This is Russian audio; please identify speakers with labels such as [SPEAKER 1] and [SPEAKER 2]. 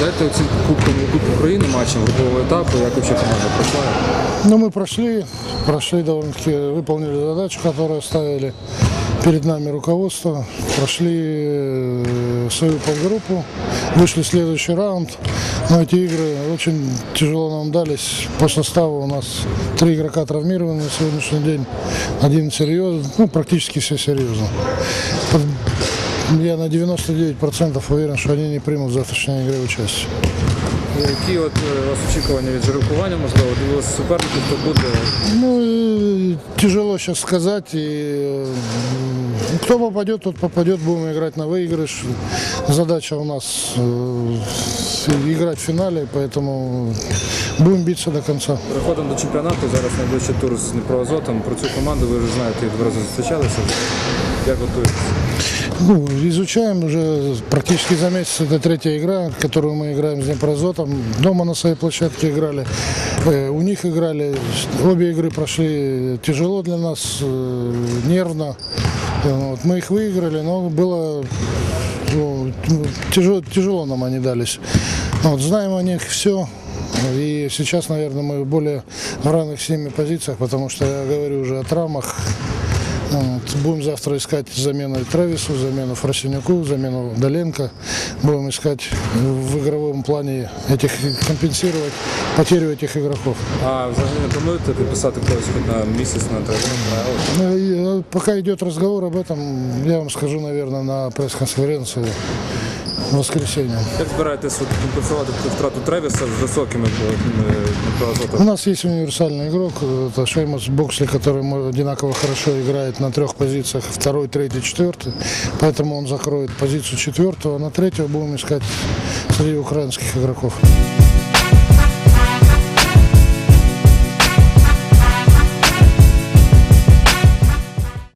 [SPEAKER 1] Дайте оцінку Кубку, Кубку України, матчам групового етапу, як взагалі команда пройшла.
[SPEAKER 2] Но мы прошли, прошли довольно-таки, выполнили задачу, которую ставили перед нами руководство, прошли э, свою подгруппу, вышли в следующий раунд. Но эти игры очень тяжело нам дались. По составу у нас три игрока травмированы на сегодняшний день, один серьезно, ну практически все серьезно. Под- Я на 99% уверен, что они не примут в завтрашней игре участие.
[SPEAKER 1] Які от е, у вас очікування від жеребкування, можливо, дивилися суперників, хто буде.
[SPEAKER 2] Ну, э, тяжело сейчас сказать. И, э, кто попадет, тот попадет. Будем играть на выигрыш. Задача у нас э, играть в финале, поэтому будем биться до конца.
[SPEAKER 1] Переходимо до чемпіонату. Зараз найближчий тур з Дніпроазотом. Про цю команду ви вже знаєте, два рази зустрічалися. Як готуєтеся?
[SPEAKER 2] Ну, изучаем уже практически за месяц. Это третья игра, которую мы играем с Днепрозотом. Дома на своей площадке играли. Э, У них играли. Обе игры прошли тяжело для нас, э, нервно. Вот, мы их выиграли, но было ну, тяжело, тяжело нам они дались. Вот, знаем о них все. И сейчас, наверное, мы более в равных с ними позициях, потому что я говорю уже о травмах. Вот. Будем завтра искать замену Травису, замену Фросинюку, замену Доленко. Будем искать в игровом плане этих компенсировать потерю этих игроков.
[SPEAKER 1] А взагалі не плануєте підписати когось хоч на місяць на тренер?
[SPEAKER 2] Ну, и, э, Пока идет разговор об этом, я вам скажу, наверное, на пресс-конференции в воскресенье.
[SPEAKER 1] Як збираєтесь от компенсувати таку втрату Тревіса з високими е,
[SPEAKER 2] У
[SPEAKER 1] Дніпроазотом?
[SPEAKER 2] нас есть универсальный игрок, это Шеймус Боксли, который мо- одинаково хорошо играет на трех позициях, второй, третий, четвертый. Поэтому он закроет позицию четвертого, а на третьего будем искать среди украинских игроков.